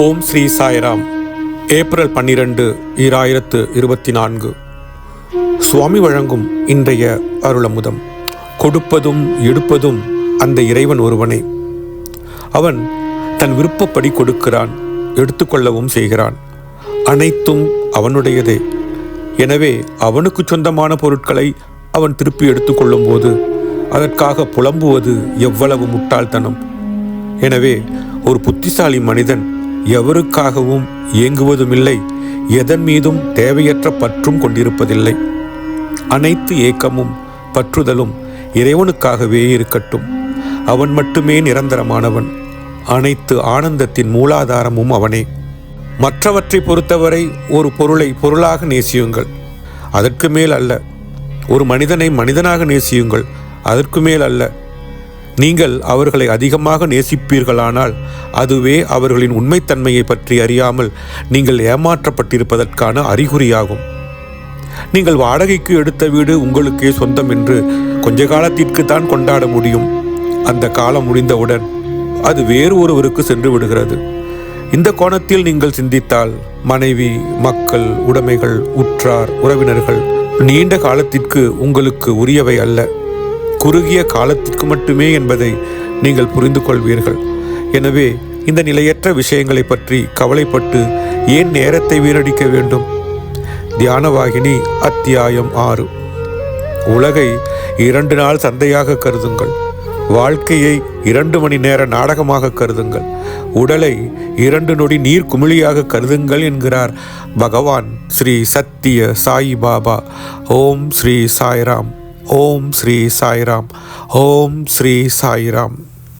ஓம் Sri Sairam. April பன்னிரண்டு ஈராயிரத்து இருபத்தி நான்கு சுவாமி வழங்கும் இன்றைய அருளமுதம். கொடுப்பதும் எடுப்பதும் அந்த இறைவன் ஒருவனே. அவன் தன் விருப்பப்படி கொடுக்கிறான் எடுத்துக்கொள்ளவும் செய்கிறான். அனைத்தும் அவனுடையதே. எனவே அவனுக்கு சொந்தமான பொருட்களை அவன் திருப்பி எடுத்துக்கொள்ளும் போது அதற்காக புலம்புவது எவ்வளவு முட்டாள்தனம். எனவே ஒரு புத்திசாலி மனிதன் எவருக்காகவும் இயங்குவதுமில்லை எதன் மீதும் தேவையற்ற பற்றும் கொண்டிருப்பதில்லை. அனைத்து ஏக்கமும் பற்றுதலும் இறைவனுக்காகவே இருக்கட்டும். அவன் மட்டுமே நிரந்தரமானவன். அனைத்து ஆனந்தத்தின் மூலாதாரமும் அவனே. மற்றவற்றை பொறுத்தவரை ஒரு பொருளை பொருளாக நேசியுங்கள். அதற்கு மேல் அல்ல. ஒரு மனிதனை மனிதனாக நேசியுங்கள். அதற்கு மேல் அல்ல. நீங்கள் அவர்களை அதிகமாக நேசிப்பீர்களானால் அதுவே அவர்களின் உண்மைத்தன்மையை பற்றி அறியாமல் நீங்கள் ஏமாற்றப்பட்டிருப்பதற்கான அறிகுறியாகும். நீங்கள் வாடகைக்கு எடுத்த வீடு உங்களுக்கே சொந்தம் என்று கொஞ்ச காலத்திற்கு தான் கொண்டாட முடியும். அந்த காலம் முடிந்தவுடன் அது வேறு ஒருவருக்கு சென்று விடுகிறது. இந்த கோணத்தில் நீங்கள் சிந்தித்தால் மனைவி மக்கள் உடைமைகள் உற்றார் உறவினர்கள் நீண்ட காலத்திற்கு உங்களுக்கு உரியவை அல்ல. குறுகிய காலத்திற்கு மட்டுமே என்பதை நீங்கள் புரிந்து கொள்வீர்கள் எனவே இந்த நிலையற்ற விஷயங்களை பற்றி கவலைப்பட்டு ஏன் நேரத்தை வீணடிக்க வேண்டும்? தியானவாகினி அத்தியாயம் ஆறு. உலகை இரண்டு நாள் சந்தையாக கருதுங்கள். வாழ்க்கையை இரண்டு மணி நேர நாடகமாக கருதுங்கள். உடலை இரண்டு நொடி நீர் குமிழியாக கருதுங்கள் என்கிறார் பகவான் ஸ்ரீ சத்திய சாய் பாபா ஓம் ஸ்ரீ சாய்ராம். ஓம் ஸ்ரீ சாய்ராம் ஓம் ஸ்ரீ சாய்ராம்